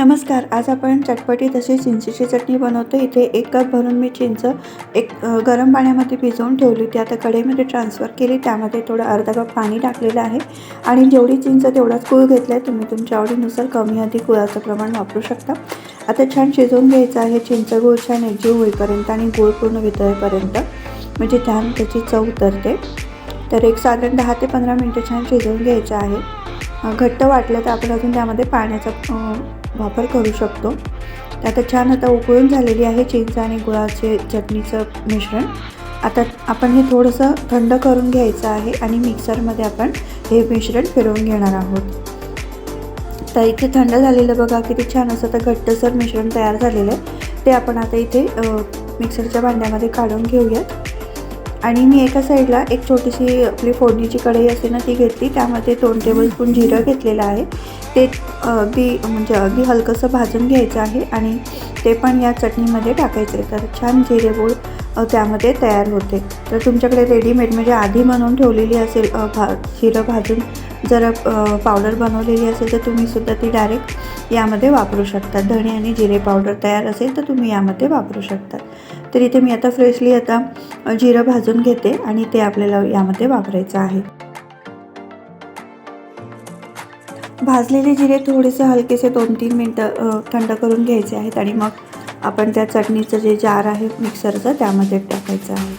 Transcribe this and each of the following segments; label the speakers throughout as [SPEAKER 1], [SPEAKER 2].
[SPEAKER 1] नमस्कार आज आपण चटपटी तशी चिंचेची चटणी बनवतो. इथे एक कप भरून मी चिंच एक गरम पाण्यामध्ये भिजवून ठेवली ती आता कढईमध्ये ट्रान्सफर केली. त्यामध्ये थोडं अर्धा कप पाणी टाकलेलं आहे. आणि जेवढी चिंच तेवढाच गुळ घेतला आहे तुम्ही तुमच्या आवडीनुसार कमी अधिक गुळाचं प्रमाण वापरू शकता. आता छान शिजवून घ्यायचं आहे. चिंच गुळ छान एकजीव होईपर्यंत आणि गुळ पूर्ण वितळेपर्यंत. म्हणजे छान त्याची चव उतरते. तर एक साधारण दहा ते पंधरा मिनटं छान शिजवून घ्यायचं आहे. घट्ट वाटलं तर आपण अजून त्यामध्ये पाण्याचा वापर करू शकतो. तर आता छान आता उकळून झालेली आहे चिंच आणि गुळाचे चटणीचं मिश्रण. आता आपण हे थोडंसं थंड करून घ्यायचं आहे आणि मिक्सरमध्ये आपण हे मिश्रण फिरवून घेणार आहोत. तर इथे थंड झालेलं बघा किती छान असं तर घट्टसर मिश्रण तयार झालेलं आहे. ते आपण आता इथे मिक्सरच्या भांड्यामध्ये काढून घेऊयात. आणि मी एका साईडला एक छोटीशी आपली फोडणीची कढई असते ना ती घेतली. त्यामध्ये दोन टेबलस्पून जिरं घेतलेलं आहे. ते अगदी म्हणजे अगदी हलकंसं भाजून घ्यायचं आहे आणि ते पण या चटणीमध्ये टाकायचं आहे. तर छान जिरेबोळ त्यामध्ये तयार होते. तर तुमच्याकडे रेडीमेड म्हणजे आधी बनवून ठेवलेली असेल भा जिरं भाजून जर पावडर बनवलेली असेल तर तुम्हीसुद्धा ती डायरेक्ट यामध्ये वापरू शकता. धणे आणि जिरे पावडर तयार असेल तर तुम्ही यामध्ये वापरू शकता. तर इथे मी आता फ्रेशली आता जिरं भाजून घेते आणि ते आपल्याला यामध्ये वापरायचं आहे. भाजलेले जिरे थोडेसे हलकेसे दोन तीन मिनटं थंड करून घ्यायचे आहेत आणि मग आपण त्या चटणीचं जे जार आहे मिक्सरचं त्यामध्ये टाकायचं आहे.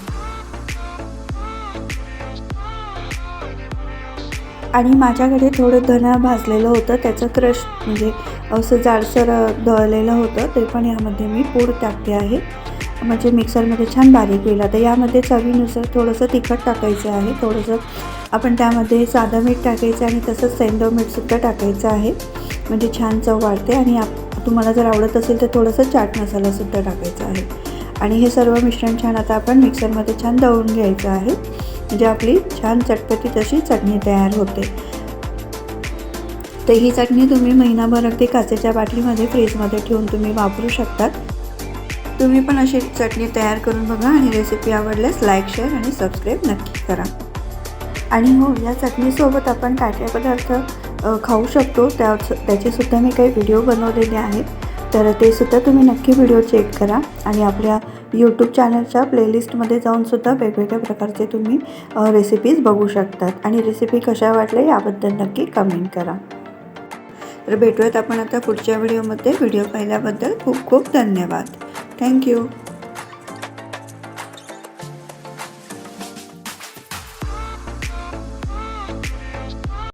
[SPEAKER 1] आणि माझ्याकडे थोडं धणं भाजलेलं होतं त्याचं क्रश म्हणजे असं जाडसर दळलेलं होतं ते पण यामध्ये मी पूड टाकते आहे. म्हणजे मिक्सरमध्ये छान बारीक होईल. आता यामध्ये चवीनुसार थोडंसं तिखट टाकायचं आहे थोडंसं आपण त्यामध्ये साधं मीठ टाकायचं आणि तसंच सेंदव मीठसुद्धा टाकायचं आहे. म्हणजे छान चव वाढते आणि आप तुम्हाला जर आवडत असेल तर थोडंसं चाट मसालासुद्धा टाकायचा आहे. आणि हे सर्व मिश्रण छान आता आपण मिक्सरमध्ये छान दळून घ्यायचं आहे. म्हणजे आपली छान चटपटी तशी चटणी तयार होते. तर ही चटणी तुम्ही महिनाभर अगदी काचेच्या बाटलीमध्ये फ्रीजमध्ये ठेवून तुम्ही वापरू शकतात. तुम्ही पण अशी चटणी तयार करून बघा आणि रेसिपी आवडल्यास लाईक शेअर आणि सबस्क्राईब नक्की करा. आणि हो या चटणीसोबत आपण काय काय पदार्थ खाऊ शकतो. त्या त्याचेसुद्धा मी काही व्हिडिओ बनवलेले आहेत. तर ते सुद्धा तुम्ही नक्की व्हिडिओ चेक करा आणि आपल्या यूट्यूब चॅनलच्या प्लेलिस्टमध्ये जाऊनसुद्धा वेगवेगळ्या प्रकारचे तुम्ही रेसिपीज बघू शकतात. आणि रेसिपी कशा वाटल्या याबद्दल नक्की कमेंट करा. तर भेटूयात आपण आता पुढच्या व्हिडिओमध्ये व्हिडिओ पाहिल्याबद्दल खूप खूप धन्यवाद. थँक्यू